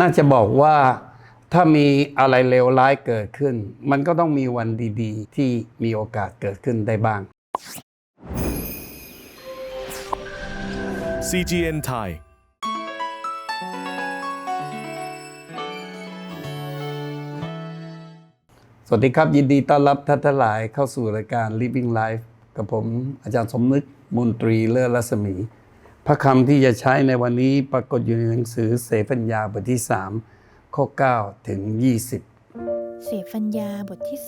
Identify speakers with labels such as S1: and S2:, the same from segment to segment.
S1: น่าจะบอกว่าถ้ามีอะไรเลวร้ายเกิดขึ้น มันก็ต้องมีวันดีๆ ที่มีโอกาสเกิดขึ้นได้บ้าง
S2: CGN Thai
S1: สวัสดีครับ ยินดีต้อนรับท่านทั้งหลายเข้าสู่รายการ Living Life กับผมอาจารย์สมนึกมนตรีเลิศรัศมี พระคำที่จะใช้ในวันนี้ปรากฏอยู่ในหนังสือเสฟัญญาบทที่ 3 ข้อ 9 ถึง 20
S3: เสฟัญญาบทที่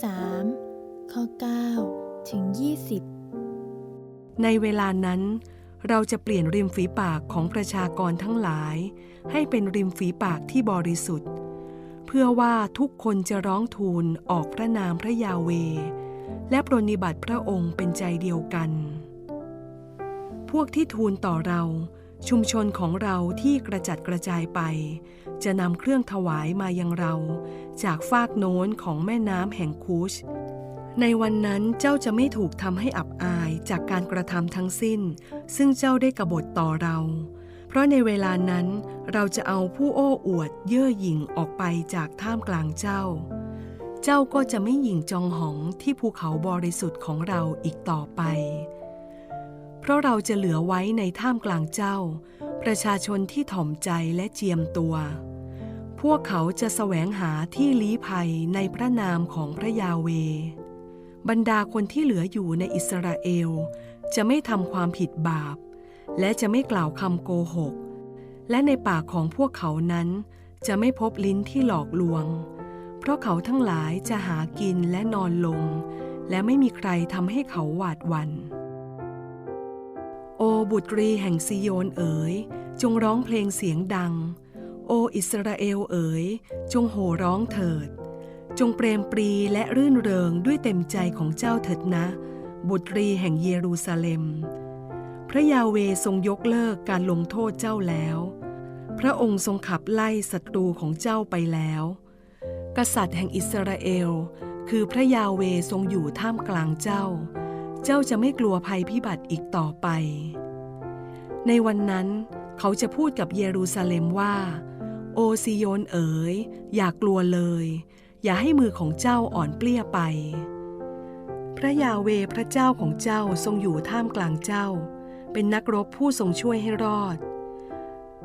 S3: 3 ข้อ 9 ถึง 20
S4: ในเวลานั้นเราจะเปลี่ยนริมฝีปากของประชากรทั้งหลาย ให้เป็นริมฝีปากที่บริสุทธิ์ เพื่อว่าทุกคนจะร้องทูลออกพระนามพระยาเว และปรนนิบัติพระองค์เป็นใจเดียวกัน พวกที่ทูลต่อเราชุมชนของเราที่กระจัดกระจายไป จะนำเครื่องถวายมายังเรา จากฟากโน้นของแม่น้ำแห่งคูช ในวันนั้นเจ้าจะไม่ถูกทำให้อับอายจากการกระทำทั้งสิ้น ซึ่งเจ้าได้กบฏต่อเรา เพราะในเวลานั้นเราจะเอาผู้โอ้อวดเย่อหยิ่งออกไปจากท่ามกลางเจ้า เจ้าก็จะไม่หยิ่งจองหองที่ภูเขาบริสุทธิ์ของเราอีกต่อไป ราะเราจะเหลือไว้ในท่ามกลางเจ้า ประชาชนที่ถ่อมใจและเจียมตัว พวกเขาจะแสวงหาที่ลี้ภัยในพระนามของพระยาเว บรรดาคนที่เหลืออยู่ในอิสราเอล จะไม่ทำความผิดบาป และจะไม่กล่าวคำโกหก และในปากของพวกเขานั้น จะไม่พบลิ้นที่หลอกลวง เพราะเขาทั้งหลายจะหากินและนอนลง และไม่มีใครทำให้เขาหวาดหวัน่น บุตรีแห่งซิโยนเอ๋ย จงร้องเพลงเสียงดัง โออิสราเอลเอ๋ย จงโห่ร้องเถิด จงเปรมปรีและรื่นเริงด้วยเต็มใจของเจ้าเถิดนะ บุตรีแห่งเยรูซาเล็ม พระยาเวทรงยกเลิกการลงโทษเจ้าแล้ว พระองค์ทรงขับไล่ศัตรูของเจ้าไปแล้ว กษัตริย์แห่งอิสราเอล คือพระยาเวทรงอยู่ท่ามกลางเจ้าเจ้าจะไม่กลัวภัยพิบัติอีกต่อไป ในวันนั้นเขาจะพูดกับเยรูซาเล็มว่า โอซิโยนเอ๋ย อย่ากลัวเลย อย่าให้มือของเจ้าอ่อนเปลี้ยไป พระยาเวพระเจ้าของเจ้าทรงอยู่ท่ามกลางเจ้า เป็นนักรบผู้ทรงช่วยให้รอด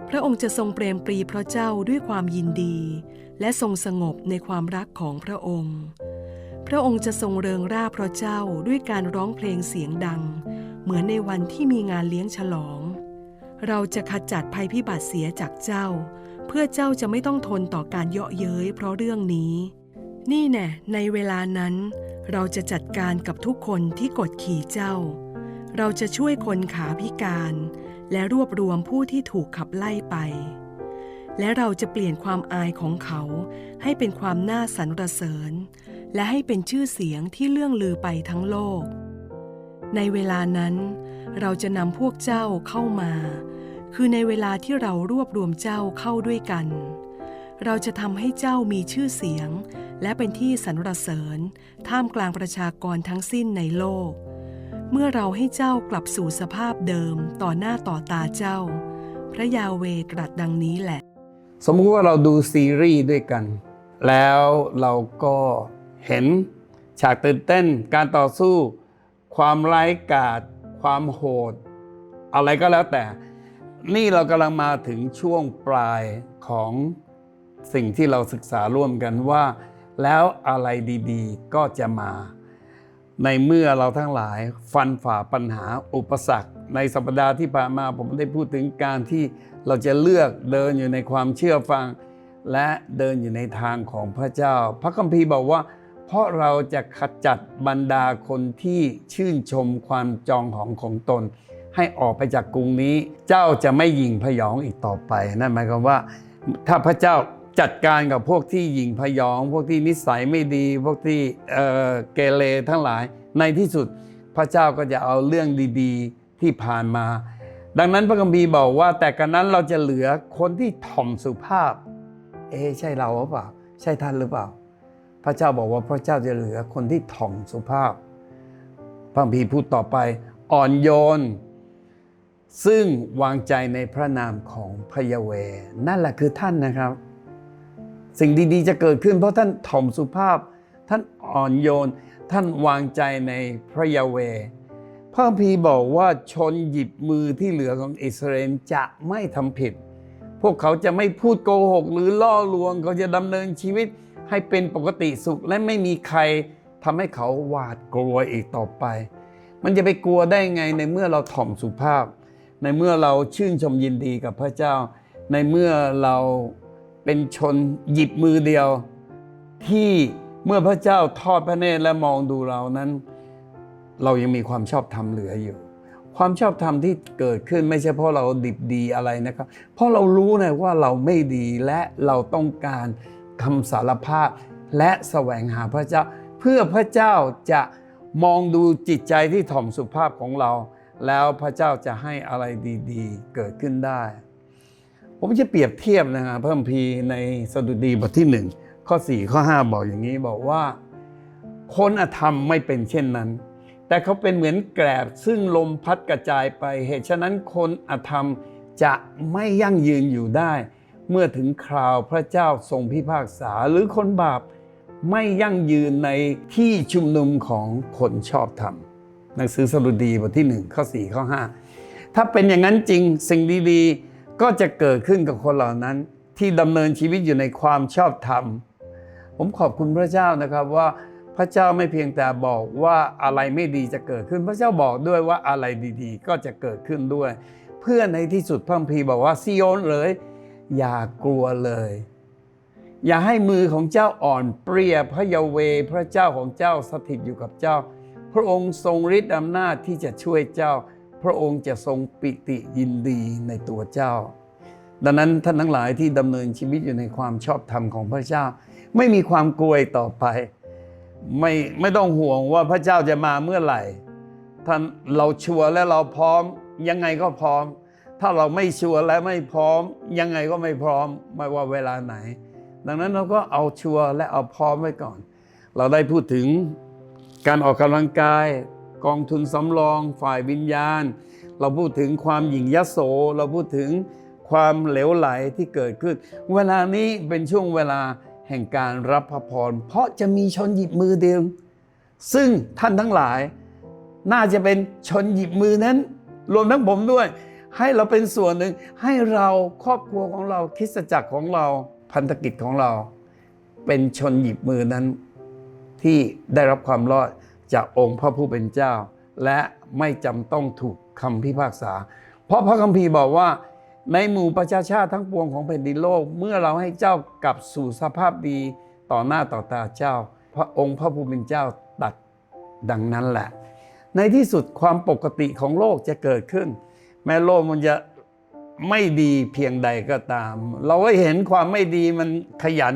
S4: พระองค์จะทรงเปรมปรีพระเจ้าด้วยความยินดี และทรงสงบในความรักของพระองค์ พระองค์จะทรงเริงร่าพระเจ้าด้วยการร้องเพลงเสียงดัง เหมือนในวันที่มีงานเลี้ยงฉลอง เราจะขจัดภัยพิบัติเสียจากเจ้า เพื่อเจ้าจะไม่ต้องทนต่อการเยาะเย้ยเพราะเรื่องนี้ นี่แน่ในเวลานั้น เราจะจัดการกับทุกคนที่กดขี่เจ้า เราจะช่วยคนขาพิการ และรวบรวมผู้ที่ถูกขับไล่ไป และเราจะเปลี่ยนความอายของเขา ให้เป็นความน่าสรรเสริญ และให้เป็นชื่อเสียงที่เลื่องลือไปทั้งโลก ในเวลานั้น เราจะนำพวกเจ้าเข้ามา คือในเวลาที่เรารวบรวมเจ้าเข้าด้วยกัน เราจะทำให้เจ้ามีชื่อเสียง และเป็นที่สรรเสริญ ท่ามกลางประชากรทั้งสิ้นในโลก เมื่อเราให้เจ้ากลับสู่สภาพเดิมต่อหน้าต่อตาเจ้า พระยาเวตรัสดังนี้แหละ
S1: สมมุติว่าเราดูซีรีส์ด้วยกัน แล้วเราก็เห็นฉากตื่นเต้น การต่อสู้ ความไร้ายกาจความโหด อะไรก็แล้วแต่ นี่เรากำลังมาถึงช่วงปลายของสิ่งที่เราศึกษาร่วมกันว่า แล้วอะไรดีๆก็จะมา ในเมื่อเราทั้งหลายฟันฝ่าปัญหาอุปสรรค ในสัปดาห์ที่ผ่านมาผมได้พูดถึงการที่เราจะเลือกเดินอยู่ในความเชื่อฟัง และเดินอยู่ในทางของพระเจ้า พระคัมภีร์บอกว่า เพราะเราจะขจัดบรรดาคนที่ชื่นชมความจองของของตน ให้ออกไปจากกรุงนี้ เจ้าจะไม่ยิงพยองอีกต่อไป นั่นหมายความว่า ถ้าพระเจ้าจัดการกับพวกที่ยิงพยอง พวกที่นิสัยไม่ดี พวกที่เกเรทั้งหลาย ในที่สุดพระเจ้าก็จะเอาเรื่องดีๆที่ผ่านมา ดังนั้นพระคัมภีร์บอกว่า แต่กันนั้นเราจะเหลือคนที่ถ่อมสุภาพ เอ๊ใช่เราหรือเปล่า ใช่ท่านหรือเปล่า พระเจ้าบอกว่าพระเจ้าจะเหลือคนที่ถ่อมสุภาพ พระคัมภีร์พูดต่อไป อ่อนโยน ซึ่งวางใจในพระนามของพระยาเวห์นั่นแหละคือท่านนะครับ สิ่งดีๆจะเกิดขึ้นเพราะท่านถ่อมสุภาพ ท่านอ่อนโยน ท่านวางใจในพระยาเวห์พระคัมภีร์บอกว่าชนหยิบมือที่เหลือของอิสราเอลจะไม่ทำผิด พวกเขาจะไม่พูดโกหก หรือล่อลวง เขาจะดำเนินชีวิตให้เป็นปกติสุข และไม่มีใครทำให้เขาหวาดกลัวอีกต่อไป มันจะไปกลัวได้ไงในเมื่อเราถ่อมสุภาพ ในเมื่อเราชื่นชมยินดีกับพระเจ้า ในเมื่อเราเป็นชนหยิบมือเดียว ที่เมื่อพระเจ้าทอดพระเนตรและมองดูเรานั้น เรายังมีความชอบธรรมเหลืออยู่ ความชอบธรรมที่เกิดขึ้นไม่ใช่เพราะเราดิบดีอะไรนะครับ เพราะเรารู้นะว่าเราไม่ดีและเราต้องการคำสารภาพและแสวงหาพระเจ้า เพื่อพระเจ้าจะมองดูจิตใจที่ถ่อมสุภาพของเรา แล้วพระเจ้าจะให้อะไรดีๆ เกิดขึ้นได้ ผมจะเปรียบเทียบนะฮะเพิ่มพีร์ในสดุดีบทที่หนึ่งข้อ 4 ข้อ 5 บอกอย่างนี้บอกว่า คนอธรรมไม่เป็นเช่นนั้น แต่เขาเป็นเหมือนแกลบซึ่งลมพัดกระจายไป เหตุฉะนั้นคนอธรรมจะไม่ยั่งยืนอยู่ได้ เมื่อถึงคราวพระเจ้าทรงพิพากษาหรือคนบาปไม่ยั่งยืนในที่ชุมนุมของคนชอบธรรม หนังสือสดุดีบทที่1ข้อ4ข้อ5 ถ้าเป็นอย่างนั้นจริงสิ่งดีๆ ก็จะเกิดขึ้นกับคนเหล่านั้น ที่ดำเนินชีวิตอยู่ในความชอบธรรม ผมขอบคุณพระเจ้านะครับว่าพระเจ้าไม่เพียงแต่บอกว่าอะไรไม่ดีจะเกิดขึ้น พระเจ้าบอกด้วยว่าอะไรดีๆ ก็จะเกิดขึ้นด้วย เพื่อในที่สุดพระคัมภีบอกว่าซิโยนเลย อย่ากลัวเลย อย่าให้มือของเจ้าอ่อนเปรียพระยาเวพระเจ้าของเจ้าสถิตอยู่กับเจ้า พระองค์ทรงฤทธิ์อำนาจที่จะช่วยเจ้า พระองค์จะทรงปิติยินดีในตัวเจ้า ดังนั้นท่านทั้งหลายที่ดำเนินชีวิตอยู่ในความชอบธรรมของพระเจ้า ไม่มีความกลัวต่อไป ไม่ไม่ต้องห่วงว่าพระเจ้าจะมาเมื่อไหร่ ท่านเราชัวร์และเราพร้อมยังไงก็พร้อม ถ้าเราไม่ชัวร์และไม่พร้อม ยังไงก็ไม่พร้อมไม่ว่าเวลาไหน ดังนั้นเราก็เอาชัวร์และเอาพร้อมไว้ก่อน เราได้พูดถึง การออกกำลังกายกองทุนสำรองฝ่ายวิญญาณ เราพูดถึงความหยิ่งยโส เราพูดถึงความเหลวไหลที่เกิดขึ้น เวลานี้เป็นช่วงเวลาแห่งการรับพระพร เพราะจะมีชนหยิบมือเดียวซึ่งท่านทั้งหลาย น่าจะเป็นชนหยิบมือนั้น รวมทั้งผมด้วย ให้เราเป็นส่วนหนึ่งให้เราครอบครัวของเราคิสตจักรของเราพันธกิจของเรา เป็นชนหยิบมือนั้น ที่ได้รับความรอดจากองค์พระผู้เป็นเจ้า และไม่จำต้องถูกคำพิพากษา เพราะพระคัมภีร์บอกว่า ในหมู่ประชาชาติทั้งปวงของแผ่นดินโลก เมื่อเราให้เจ้ากลับสู่สภาพดีต่อหน้าต่อตาเจ้า พระองค์พระผู้เป็นเจ้าตัดดังนั้นแหละ ในที่สุดความปกติของโลกจะเกิดขึ้น แม้โลกมันจะไม่ดีเพียงใดก็ตาม เราก็เห็นความไม่ดีมันขยัน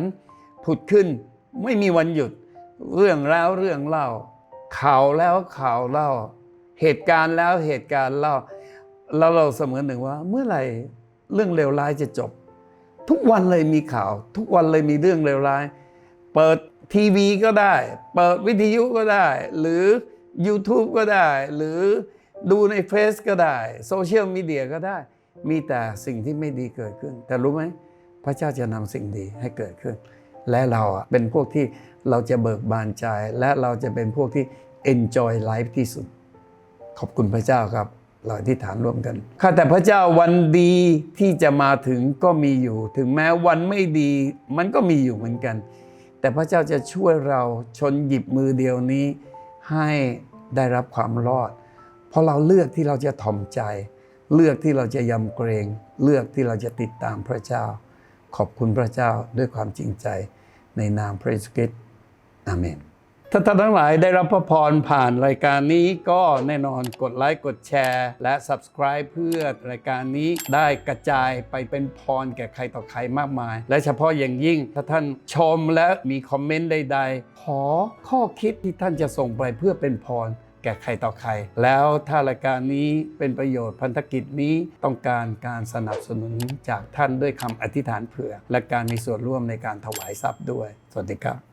S1: ผุดขึ้น ไม่มีวันหยุด เรื่องแล้วเรื่องเล่า ข่าวแล้วข่าวเล่า เหตุการณ์แล้วเหตุการณ์เล่าแล้วเราเสมอหนึ่งว่า เมื่อไหร่เรื่องเลวร้ายจะจบ ทุกวันเลยมีข่าว ทุกวันเลยมีเรื่องเลวร้าย เปิดทีวีก็ได้ เปิดวิทยุก็ได้ หรือ YouTube ก็ได้ หรือดูในเฟซก็ได้โซเชียลมีเดียก็ได้ มีแต่สิ่งที่ไม่ดีเกิดขึ้น แต่รู้ไหมพระเจ้าจะนำสิ่งดีให้เกิดขึ้น และเราอะเป็นพวกที่เราจะเบิกบานใจ และเราจะเป็นพวกที่ enjoy life ที่สุด ขอบคุณพระเจ้าครับ เราอธิษฐานร่วมกัน ข้าแต่พระเจ้าวันดีที่จะมาถึงก็มีอยู่ ถึงแม้วันไม่ดีมันก็มีอยู่เหมือนกัน แต่พระเจ้าจะช่วยเราชนหยิบมือเดียวนี้ ให้ได้รับความรอด เพราะเราเลือกที่เราจะถ่อมใจ เลือกที่เราจะยำเกรง เลือกที่เราจะติดตามพระเจ้า ขอบคุณพระเจ้าด้วยความจริงใจในนามพระเยซูคริสต์อาเมนถ้าท่านทั้งหลายได้รับพระพรผ่านรายการนี้ก็แน่นอนกดไลค์กดแชร์ และ Subscribe เพื่อรายการนี้ได้กระจายไปเป็นพรแก่ใครต่อใครมากมาย และเฉพาะอย่างยิ่งถ้าท่านชมและมีคอมเมนต์ใดๆ ขอข้อคิดที่ท่านจะส่งไปเพื่อเป็นพร แก่ใครต่อใคร แล้วถ้ารายการนี้เป็นประโยชน์พันธกิจนี้ต้องการการสนับสนุนจากท่านด้วยคำอธิษฐานเผื่อ และการมีส่วนร่วมในการถวายทรัพย์ด้วย สวัสดีครับ